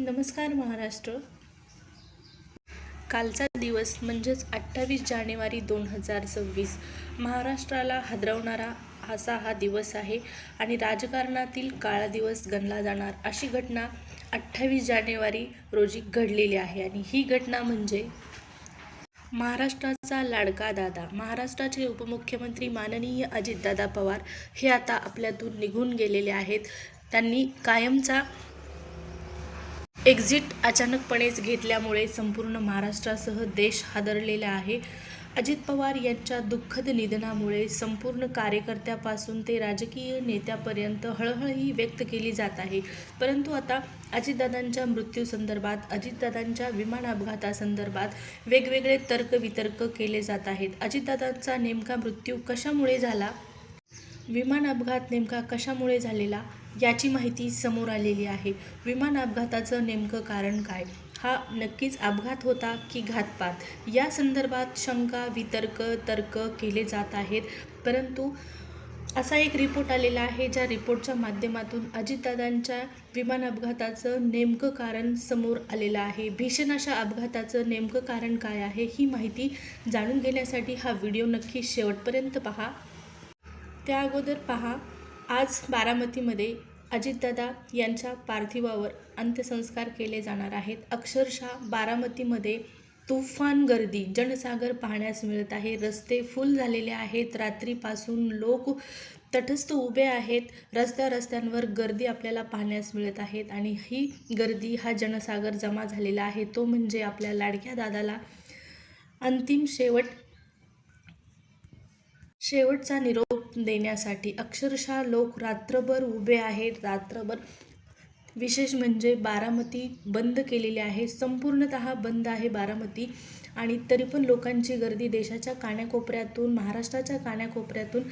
नमस्कार महाराष्ट्र. कालचा दिवस म्हणजेच अठ्ठावीस जानेवारी दोन हजार सव्वीस. महाराष्ट्राला हादरवणारा असा हा दिवस आहे आणि राजकारणातील काळा दिवस गणला जाणार अशी घटना अठ्ठावीस जानेवारी रोजी घडलेली आहे आणि ही घटना म्हणजे महाराष्ट्राचा लाडका दादा. महाराष्ट्राचे उपमुख्यमंत्री माननीय अजितदादा पवार हे आता आपल्यातून निघून गेलेले आहेत. त्यांनी कायमचा एक्झिट अचानकपणेच घेतल्यामुळे संपूर्ण महाराष्ट्रासह देश हादरलेला आहे. अजित पवार यांच्या दुःखद निधनामुळे संपूर्ण कार्यकर्त्यापासून ते राजकीय नेत्यापर्यंत हळहळ ही व्यक्त केली जात आहे. परंतु आता अजितदादांच्या मृत्यूसंदर्भात अजितदादांच्या विमान अपघातासंदर्भात वेगवेगळे तर्कवितर्क केले जात आहेत. अजितदादांचा नेमका मृत्यू कशामुळे झाला? विमान अपघात नेमका कशामुळे झालेला? याची माहिती समोर आलेली आहे. विमान अपघाताचं नेमकं कारण काय? हा नक्कीच अपघात होता की घातपात? या संदर्भात शंका वितर्क तर्क केले जात आहेत. परंतु असा एक रिपोर्ट आलेला आहे ज्या रिपोर्टच्या माध्यमातून अजितदादांच्या विमान अपघाताचं नेमकं कारण समोर आलेलं आहे. भीषण अशा अपघाताचं नेमकं कारण काय आहे ही माहिती जाणून घेण्यासाठी हा व्हिडिओ नक्की शेवटपर्यंत पहा. त्या अगोदर पहा आज बारामतीमध्ये अजितदादा यांच्या पार्थिवावर अंत्यसंस्कार केले जाणार आहेत. अक्षरशः बारामतीमध्ये तुफान गर्दी जनसागर पाहण्यास मिळत आहे. रस्ते फुल झालेले आहेत. रात्रीपासून लोक तटस्थ उभे आहेत. रस्त्या रस्त्यांवर गर्दी आपल्याला पाहण्यास मिळत आहेत आणि ही गर्दी हा जनसागर जमा झालेला आहे. तो म्हणजे आपल्या लाडक्या दादाला अंतिम शेवट शेवटचा निरोप देण्यासाठी अक्षरशः लोक रात्रभर उभे आहेत. रात्रभर विशेष म्हणजे बारामती बंद केलेली आहे. संपूर्णत बंद आहे बारामती आणि तरी पण लोकांची गर्दी देशाच्या कान्याकोपऱ्यातून महाराष्ट्राच्या कान्याकोपऱ्यातून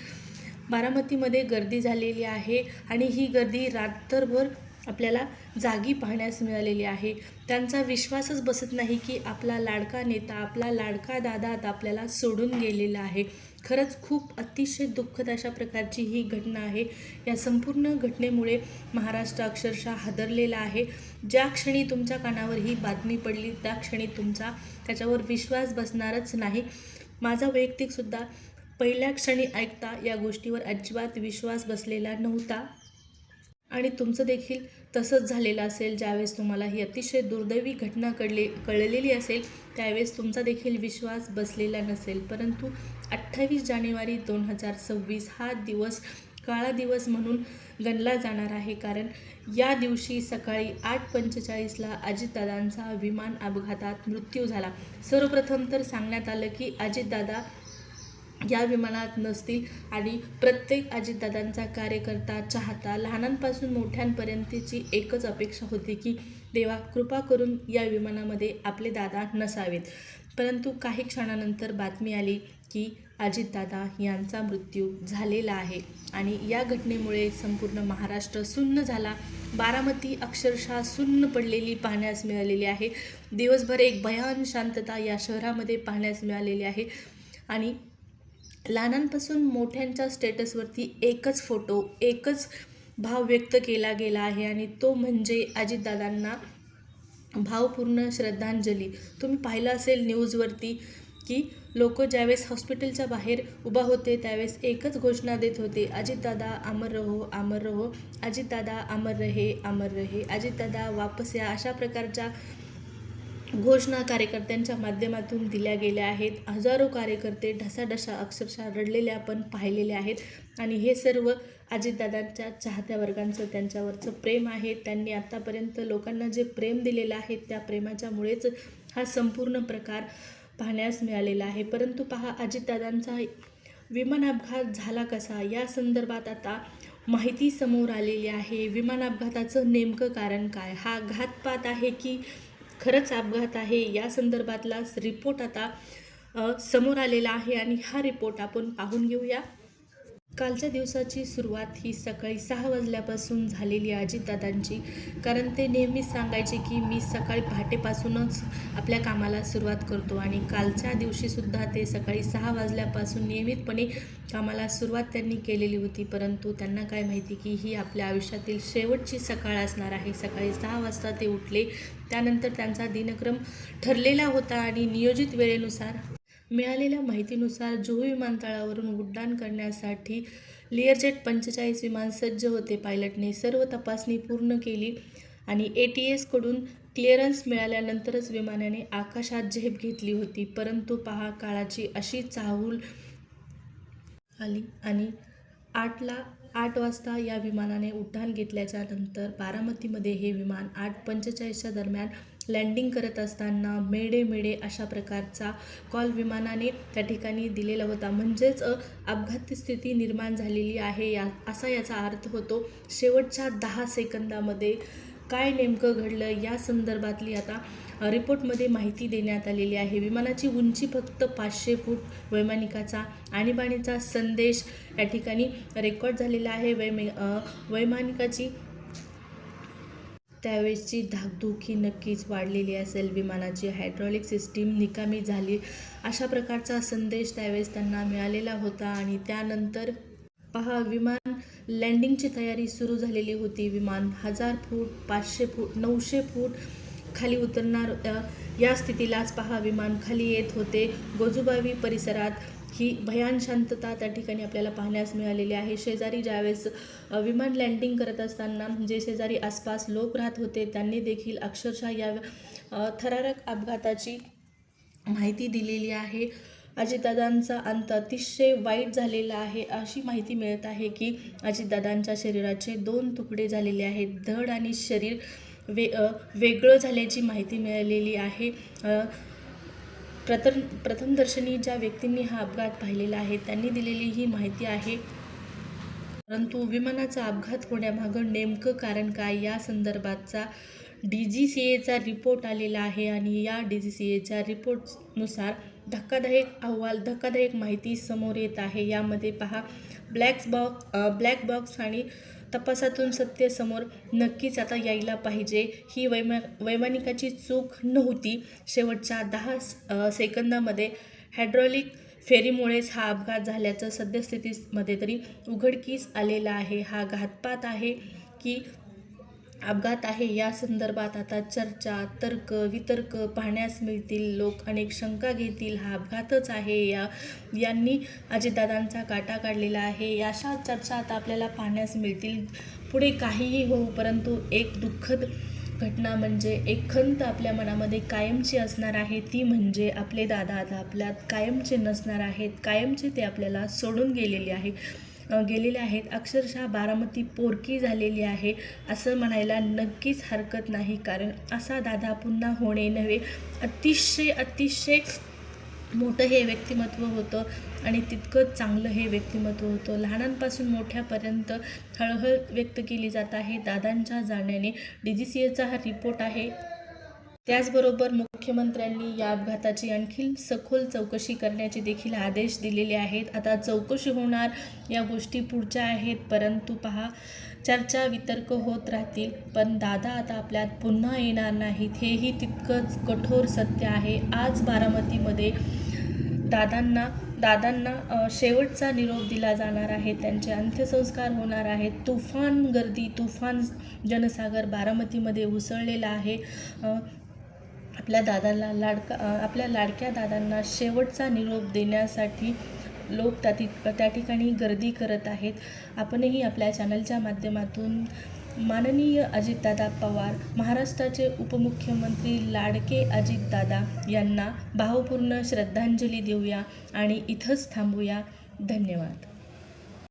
बारामतीमध्ये गर्दी झालेली आहे आणि ही गर्दी रात्रभर आपल्याला जागी पाहण्यास मिळालेली आहे. त्यांचा विश्वासच बसत नाही की आपला लाडका नेता आपला लाडका दादा आता आपल्याला सोडून गेलेला आहे. खरंच खूप अतिशय दुःखद अशा प्रकारची ही घटना आहे. या संपूर्ण घटनेमुळे महाराष्ट्र अक्षरशः हादरलेला आहे. ज्या क्षणी तुमच्या कानावर ही बातमी पडली त्या क्षणी तुमचा त्याच्यावर विश्वास बसणारच नाही. माझा वैयक्तिकसुद्धा पहिल्या क्षणी ऐकता या गोष्टीवर अजिबात विश्वास बसलेला नव्हता. आणि तुमचं देखील तसंच झालेलं असेल ज्यावेळेस तुम्हाला ही अतिशय दुर्दैवी घटना कळले कळलेली असेल त्यावेळेस तुमचा देखील विश्वास बसलेला नसेल. परंतु अठ्ठावीस जानेवारी दोन हजार सव्वीस हा दिवस काळा दिवस म्हणून गणला जाणार आहे. कारण या दिवशी सकाळी आठ पंचेचाळीसला अजितदादांचा विमान अपघातात मृत्यू झाला. सर्वप्रथम तर सांगण्यात आलं की अजितदादा या विमानात नसतील आणि प्रत्येक अजितदादांचा कार्यकर्ता चाहता लहानांपासून मोठ्यांपर्यंतची एकच अपेक्षा होती की देवा कृपा करून या विमानामध्ये आपले दादा नसावेत. परंतु काही क्षणानंतर बातमी आली की अजितदादा यांचा मृत्यू झालेला आहे आणि या घटनेमुळे संपूर्ण महाराष्ट्र सुन्न झाला. बारामती अक्षरशः सुन्न पडलेली पाहण्यास मिळालेली आहे. दिवसभर एक भयान शांतता या शहरामध्ये पाहण्यास मिळालेली आहे आणि लहानांपासून मोठ्यांच्या स्टेटसवरती एकच फोटो एकच भाव व्यक्त केला गेला आहे आणि तो म्हणजे अजितदादांना भावपूर्ण श्रद्धांजली. तुम्ही पाहिलं असेल न्यूजवरती की लोक ज्यावेळेस हॉस्पिटलच्या बाहेर उभा होते त्यावेळेस एकच घोषणा देत होते अजितदादा अमर रहो अमर रहो अजितदादा अमर रहे अमर रहे अजितदादा वापस या अशा प्रकारच्या घोषणा कार्यकर्त्यांच्या माध्यमातून दिल्या गेल्या आहेत. हजारो कार्यकर्ते ढसाढसा अक्षरशः रडलेले आपण पाहिलेले आहेत. आणि हे सर्व अजितदादांच्या चाहत्या वर्गांचं त्यांच्यावरचं प्रेम आहे. त्यांनी आत्तापर्यंत लोकांना जे प्रेम दिलेलं आहे त्या प्रेमाच्यामुळेच हा संपूर्ण प्रकार पाहण्यास मिळालेला आहे. परंतु पहा अजितदादांचा विमान अपघात झाला कसा? या संदर्भात आता माहिती समोर आलेली आहे. विमान अपघाताचं नेमकं कारण काय? हा घातपात आहे की खरंच अपघात आहे. या संदर्भातला रिपोर्ट आता समोर आलेला आहे आणि हा रिपोर्ट आपण पाहून घेऊया. कालच्या दिवसाची सुरुवात ही सकाळी सहा वाजल्यापासून झालेली अजितदादांची कारण ते नेहमीच सांगायचे की मी सकाळी पहाटेपासूनच आपल्या कामाला सुरुवात करतो आणि कालच्या दिवशीसुद्धा ते सकाळी सहा वाजल्यापासून नियमितपणे कामाला सुरुवात त्यांनी केलेली होती. परंतु त्यांना काय माहिती की ही आपल्या आयुष्यातील शेवटची सकाळ असणार आहे. सकाळी सहा वाजता ते उठले. त्यानंतर त्यांचा दिनक्रम ठरलेला होता आणि नियोजित वेळेनुसार मिळालेल्या माहितीनुसार जुहू विमानतळावरून उड्डाण करण्यासाठी लिअरजेट पंचेचाळीस विमान सज्ज होते. पायलटने सर्व तपासणी पूर्ण केली आणि ए टी एसकडून क्लिअरन्स मिळाल्यानंतरच विमानाने आकाशात झेप घेतली होती. परंतु पहा काळाची अशी चाहूल आली आणि आठला आठ वाजता या विमानाने उड्डाण घेतल्याच्या नंतर बारामतीमध्ये हे विमान आठ पंचेचाळीसच्या दरम्यान लँडिंग करत असताना मेडे मेडे अशा प्रकारचा कॉल विमानाने त्या ठिकाणी दिलेला होता. म्हणजेच अपघाती स्थिती निर्माण झालेली आहे या असा याचा अर्थ होतो शेवटच्या दहा सेकंदामध्ये काय नेमकं घडलं या संदर्भातली आता रिपोर्टमध्ये माहिती देण्यात आलेली आहे. विमानाची उंची फक्त पाचशे फूट वैमानिकाचा आणीबाणीचा संदेश या ठिकाणी रेकॉर्ड झालेला आहे. वैमे वैमानिकाची त्यावेळेसची धाकधुकी ही नक्कीच वाढलेली असेल. विमानाची हायड्रॉलिक सिस्टीम निकामी झाली. अशा प्रकारचा संदेश त्यावेळेस त्यांना मिळालेला होता आणि त्यानंतर पहा विमान लँडिंगची तयारी सुरू झालेली होती. विमान हजार फूट पाचशे फूट नऊशे फूट खाली उतरणार या स्थितीलाच पहा विमान खाली येत होते. गोजुबावी परिसरात ही भयान शांतता त्या ठिकाणी आपल्याला पाहण्यास मिळालेली आहे. शेजारी ज्यावेळेस विमान लँडिंग करत असताना जे शेजारी आसपास लोक राहत होते त्यांनी देखील अक्षरशः या थरारक अपघाताची माहिती दिलेली आहे. अजितदादांचा अंत अतिशय वाईट झालेला आहे अशी माहिती मिळत आहे की अजितदादांच्या शरीराचे दोन तुकडे झालेले आहेत. धड आणि शरीर वे वेगळं झाल्याची माहिती मिळालेली आहे. प्रथम प्रथमदर्शनी ज्या व्यक्तींनी हा अपघात पाहिलेला आहे त्यांनी दिलेली ही माहिती आहे. परंतु विमानाचा अपघात होण्यामागं नेमकं कारण काय? या संदर्भातचा डी जी सी एचा रिपोर्ट आलेला आहे आणि या डी जी सी एच्या रिपोर्टनुसार धक्कादायक अहवाल धक्कादायक माहिती समोर येत आहे. यामध्ये पहा ब्लॅक बॉक्स ब्लॅक बॉक्स आणि तपासातून सत्य समोर नक्कीच आता यायला पाहिजे. ही वैमा वैमानिकाची चूक नव्हती. शेवटच्या दहा सेकंदामध्ये हायड्रॉलिक फेरीमुळेच हा अपघात झाल्याचं सद्यस्थितीमध्ये तरी उघडकीस आलेला आहे. हा घातपात आहे की अपघात आहे. या संदर्भात आता चर्चा तर्क वितर्क पाहण्यास मिळतील. लोक अनेक शंका घेतील. हा अपघातच आहे. या यांनी अजितदादांचा काटा काढलेला आहे. अशा चर्चा आता आपल्याला पाहण्यास मिळतील. पुढे काहीही होऊ परंतु एक दुःखद घटना म्हणजे एक खंत आपल्या मनामध्ये कायमची असणार आहे. ती म्हणजे आपले दादा आता आपल्यात कायमचे नसणार आहेत. कायमचे ते आपल्याला सोडून गेलेले आहे गेलेले आहेत. अक्षरशः बारामती पोरकी झालेली आहे असं म्हणायला नक्कीच हरकत नाही. कारण असा दादा पुन्हा होणे नव्हे. अतिशय अतिशय मोठं हे व्यक्तिमत्व होतं आणि तितकंच चांगलं हे व्यक्तिमत्व होतं. लहानांपासून मोठ्यापर्यंत हळहळ व्यक्त केली जात आहे. दादांच्या जाण्याने डी जी सी एचा हा रिपोर्ट आहे. त्याचबरोबर मुख्यमंत्र्यांनी या अपघाताची आणखी सखोल चौकशी करण्याचे देखील आदेश दिलेले आहेत. आता चौकशी होणार या गोष्टी पुढच्या आहेत परंतु पहा चर्चा वितर्क होत राहतील. पण दादा आता आपल्यात पुन्हा येणार नाहीत. हेही तितकंच कठोर सत्य आहे. आज बारामतीमध्ये दादांना दादांना शेवटचा निरोप दिला जाणार आहे. त्यांचे अंत्यसंस्कार होणार आहेत. तुफान गर्दी तुफान जनसागर बारामतीमध्ये उसळलेला आहे. आपल्या दादाला लाडका आपल्या लाडक्या दादांना शेवटचा निरोप देण्यासाठी लोक त्या ति त्या ठिकाणी गर्दी करत आहेत. आपणही आपल्या चॅनलच्या माध्यमातून माननीय अजितदादा पवार महाराष्ट्राचे उपमुख्यमंत्री लाडके अजितदादा यांना भावपूर्ण श्रद्धांजली देऊया आणि इथंच थांबूया. धन्यवाद.